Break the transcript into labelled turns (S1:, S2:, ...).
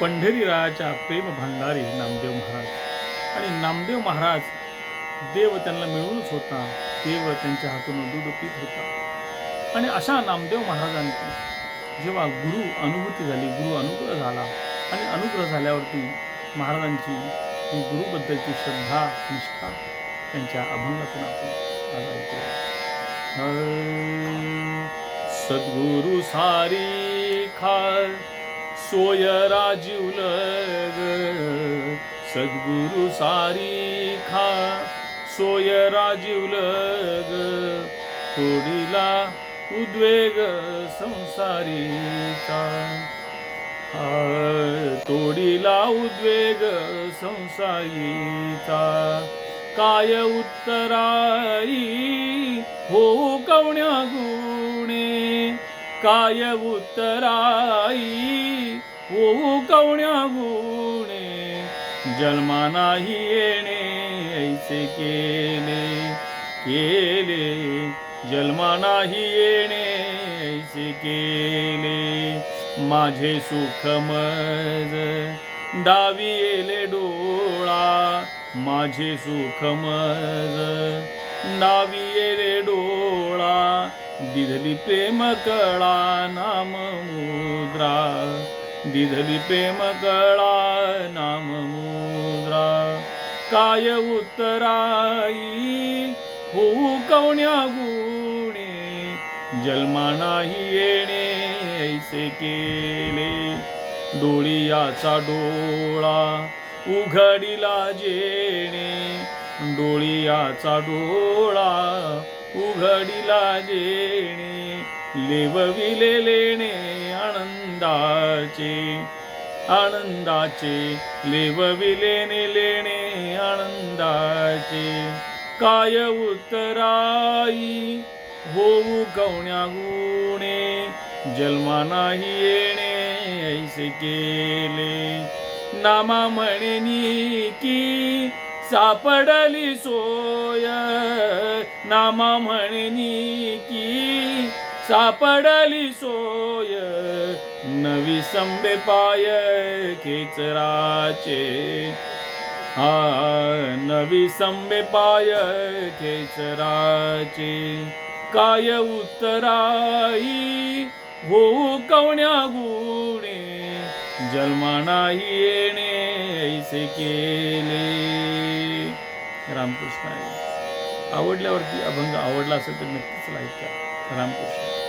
S1: पंढरीरायाच्या प्रेम भांडारी नामदेव महाराज आणि नामदेव महाराज देव त्यांना मिळूनच होता देव त्यांच्या हातून दूध पीत होता आणि अशा नामदेव महाराजांची जेव्हा गुरु अनुभूती झाली गुरु अनुग्रह झाला आणि अनुग्रह झाल्यावरती महाराजांची ही गुरुबद्दलची श्रद्धा निष्ठा त्यांच्या अभंगातून आपण आज ऐकूया. सद्गुरु सारी खा सोय राजीवल ग. सद्गुरु सारी खा. सोय राजीवल तोडीला उद्वेग संसारीचा. तोडीला उद्वेग संसारीचा. काय उत्तराई? हो कवण्या गुणे. काय उत्तराई? हो कवण्या गुणे जन्मा नाही येणे ऐसे केले केले. जन्मा नाही येणे ऐसे केले. माझे सुख मज दावी येले डोळा माझे सुख मज दावी येले डोळा दिधली प्रेम कळा नाम मुद्रा. दिधली प्रेम कळा नाम मुद्रा. काय उत्तराई होऊ कवण्या गुणे. जन्मा नाही येणे ऐसे केले. डोळियाचा डोळा उघडीला जेणे. डोळियाचा डोळा उघडीला जेणे. लेवविले लेणे आनंदाचे आनंदाचे लेवविलेने लेणे आनंदाचे काय उत्तराई होऊ कवण्या गुणे जन्मा नाही येणे ऐसे केले नामा म्हणेनी की सापडली सोय नामा म्हणेनी की सापडली सोय. नवी संबे पाय खेचराचे. हा नवी संबे पाय खेचराचे. काय उत्तराई होऊ कवण्या गुणे. जन्मा नाही येणे ऐसे केले. रामकृष्ण आवडल्यावरती अभंग आवडला असेल तर नक्कीच लाईक करा. रामकृष्ण